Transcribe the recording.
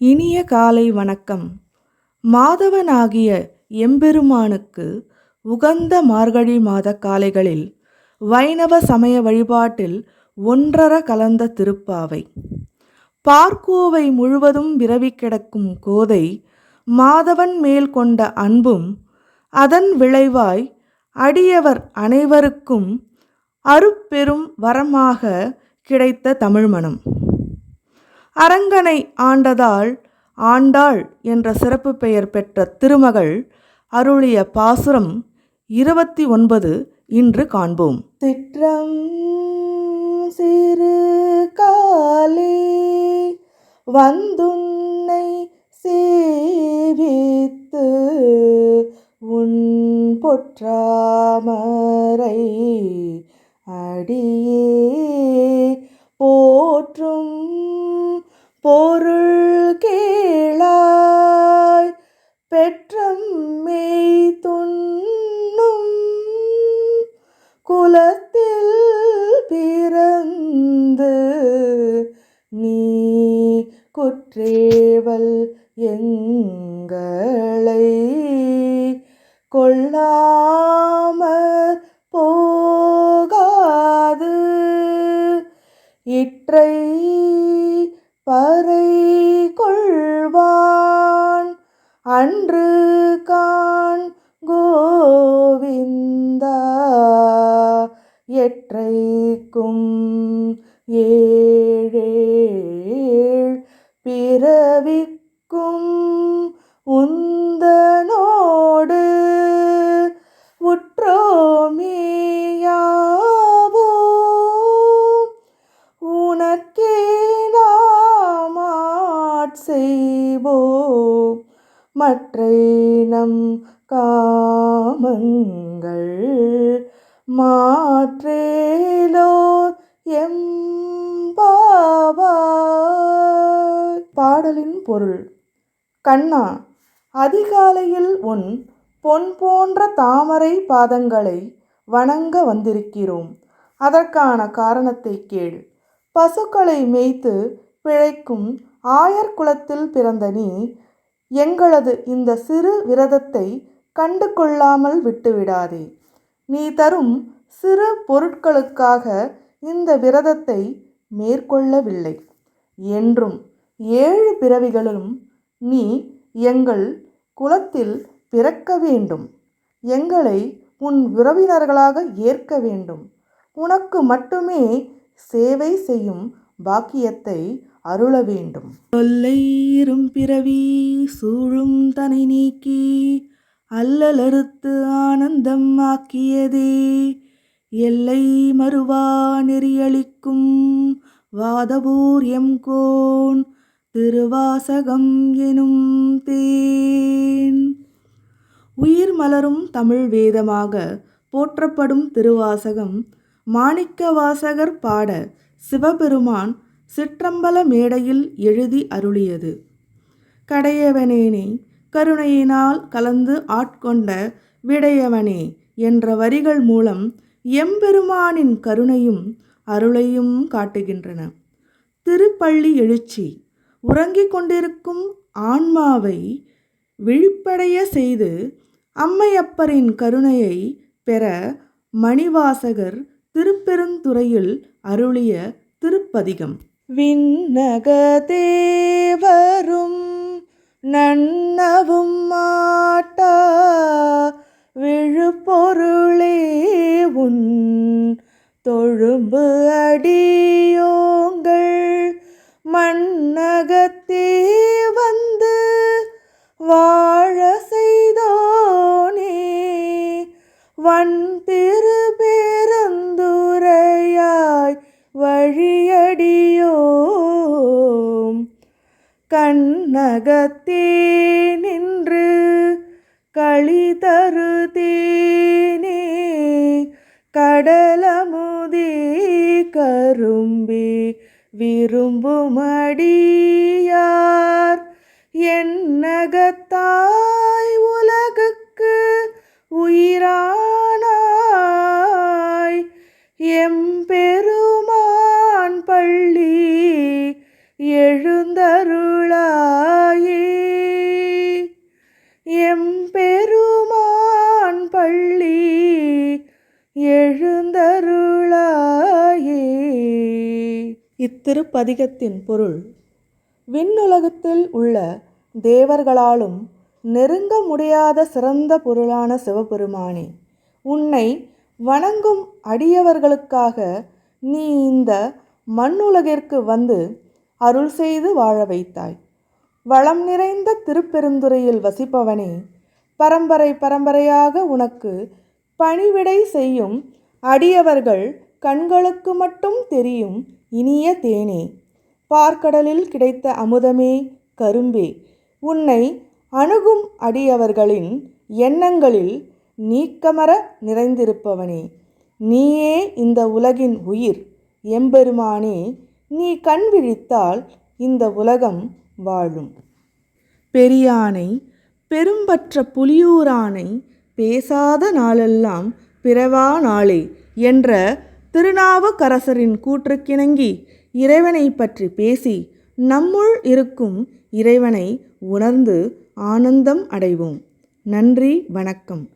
இனிய காலை வணக்கம். மாதவனாகிய எம்பெருமானுக்கு உகந்த மார்கழி மாத காலைகளில் வைணவ சமய வழிபாட்டில் ஒன்றர கலந்த திருப்பாவை. பார்க்கோவை முழுவதும் விரவி கிடக்கும் கோதை மாதவன் மேல் கொண்ட அன்பும் அதன் விளைவாய் அடியவர் அனைவருக்கும் அருப்பெரும் வரமாக கிடைத்த தமிழ்மணம் அரங்கனை ஆண்டதால் ஆண்டாள் என்ற சிறப்பு பெயர் பெற்ற திருமகள் அருளிய பாசுரம் இருபத்தி ஒன்பது இன்று காண்போம். சிற்றம் சிறு காலே வந்துன்னை சேவித்து உன் பொற்றாமரை அடியே குலத்தில் பிறந்து நீ குற்றேவல் எங்களை கொள்ளாமற் போகாது. இற்றை பறை கொள்வான் அன்று காண் கோவிந்தா எற்றைக்கும் ஏழேழ் பிறவிக்கும் உந்தனோடு உற்றோமியாவோ உனக்கே நாமாட் மற்றை நம் காமன் மாற்றேலோர் எம்பாவாய். பாடலின் பொருள் கண்ணா அதிகாலையில் உன் பொன் போன்ற தாமரை பாதங்களை வணங்க வந்திருக்கிறோம். அதற்கான காரணத்தை கேள். பசுக்களை மேய்த்து பிழைக்கும் ஆயர் குலத்தில் பிறந்த நீ எங்களது இந்த சிறு விரதத்தை கண்டு கொள்ளாமல் விட்டுவிடாதே. நீ தரும் சிறு பொருட்களுக்காக இந்த விரதத்தை மேற்கொள்ளவில்லை. என்றும் ஏழு பிறவிகளும் நீ எங்கள் குலத்தில் பிறக்க வேண்டும். எங்களை உன் உறவினர்களாக ஏற்க வேண்டும். உனக்கு மட்டுமே சேவை செய்யும் பாக்கியத்தை அருள வேண்டும். தொல்லையிரும் பிறவி சூழும் தனை நீக்கி அல்லலறுத்து ஆனந்தம் ஆக்கியதே. எல்லை மறுவா நெறியளிக்கும் வாதவூர் எம்கோன் திருவாசகம் எனும் தேன். உயிர் மலரும் தமிழ் வேதமாக போற்றப்படும் திருவாசகம் மாணிக்க வாசகர் பாட சிவபெருமான் சிற்றம்பல மேடையில் எழுதி அருளியது. கடையவனேனே கருணையினால் கலந்து ஆட்கொண்ட விடையவனே என்ற வரிகள் மூலம் எம்பெருமானின் கருணையும் அருளையும் காட்டுகின்றன. திருப்பள்ளி எழுச்சி. உறங்கிக் கொண்டிருக்கும் ஆன்மாவை விழிப்படைய செய்து அம்மையப்பரின் கருணையை பெற மணிவாசகர் திருப்பெருந்துறையில் அருளிய திருப்பதிகம். விண்ணக தேவரும் நன் பொருளே உன் தொழும்பு அடியோங்கள். மண்ணகத்தே வந்து வாழ செய்தோனே. வன் திரு பேரந்துரையாய் வழியடியோம். கண்ணகத்தே நின் களி தரு தேனே கடலமுதே கரும்பே விரும்புமடியார் என்னகத்தாய் எம்பெருமான் பள்ளி எழுந்தருளாயே. இத்திருப்பதிகத்தின் பொருள் விண்ணுலகத்தில் உள்ள தேவர்களாலும் நெருங்க முடியாத சிறந்த பொருளான சிவபெருமானே உன்னை வணங்கும் அடியவர்களுக்காக நீ இந்த மண்ணுலகிற்கு வந்து அருள் செய்து வாழ வைத்தாய். வளம் நிறைந்த திருப்பெருந்துறையில் வசிப்பவனே பரம்பரை பரம்பரையாக உனக்கு பணிவிடை செய்யும் அடியவர்கள் கண்களுக்கு மட்டும் தெரியும் இனிய தேனே. பார்க்கடலில் கிடைத்த அமுதமே கரும்பே. உன்னை அணுகும் அடியவர்களின் எண்ணங்களில் நீக்கமர நிறைந்திருப்பவனே. நீயே இந்த உலகின் உயிர் எம்பெருமானே. நீ கண் விழித்தால் இந்த உலகம் வாழும். பெரியானை பெரும்பற்ற புலியூரானை பேசாத நாளெல்லாம் பிறவா நாளே என்ற திருநாவுக்கரசரின் கூற்றுக்கிணங்கி இறைவனை பற்றி பேசி நம்முள் இருக்கும் இறைவனை உணர்ந்து ஆனந்தம் அடைவோம். நன்றி வணக்கம்.